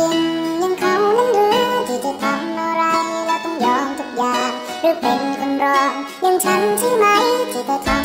จริงยังเขานั้นหรือที่จะทำอะไรแล้วต้องยอมทุกอย่าง หรือเป็นคนรองยังฉันใช่ไหมที่เธอทำ